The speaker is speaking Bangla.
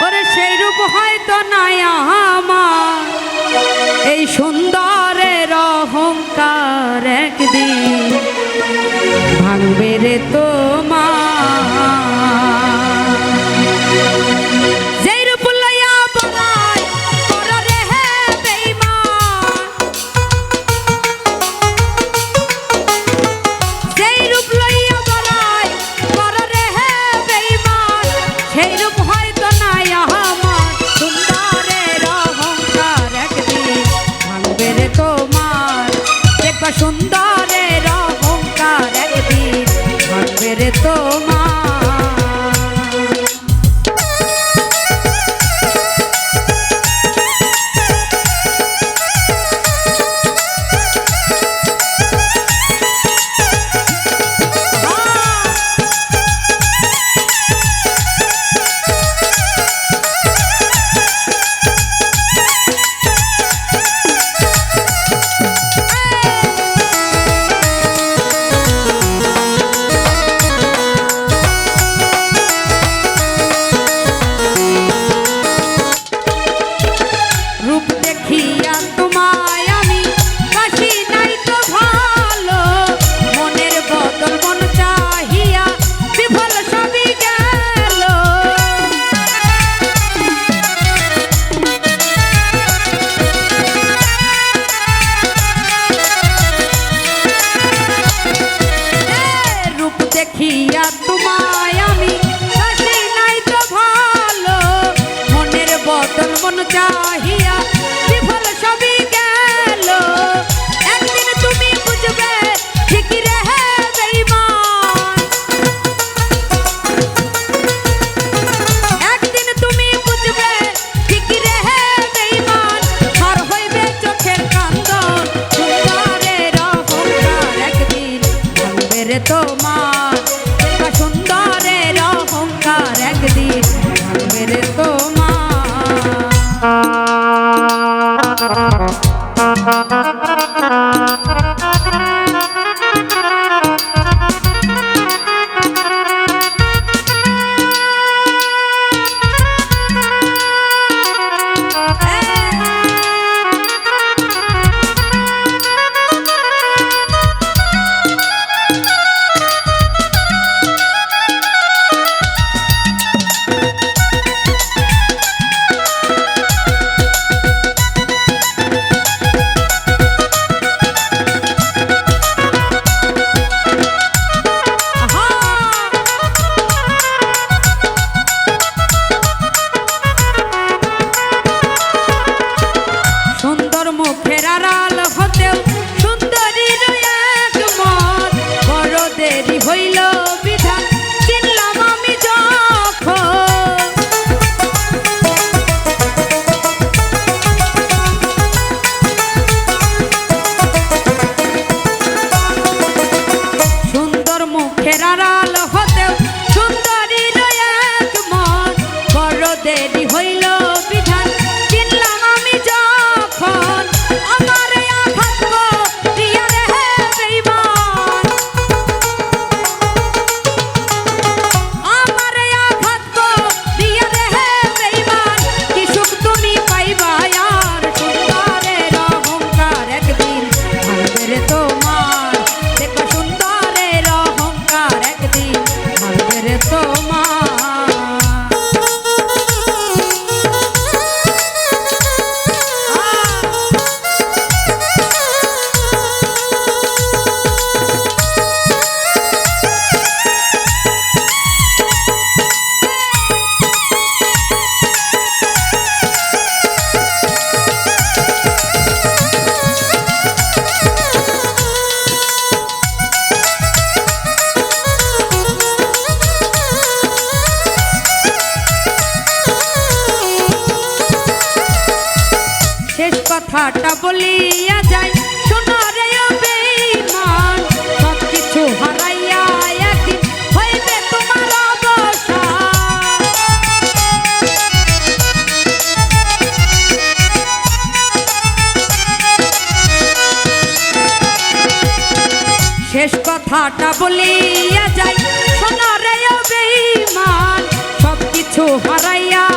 ওরে সেই রূপ হয়তো নাই আমার। এই সুন্দরের অহংকার একদিন ভাঙবে রে তো দিয়া ভালো। মনের বদল মন চাহিয়া বিফল একদিন তুমি বুঝবে ঠিকই রে বেইমান একদিন তুমি বুঝবে ঠিকই রে বেইমান হার হইবে চোখের কান্দন সুন্দরের অহংকার একদিন ভাঙবে রে তোমার। কথাটা বলিয়া যাই শেষ কথাটা বলিয়া যাই শোনো রে বেইমান সব কিছু হারাইয়া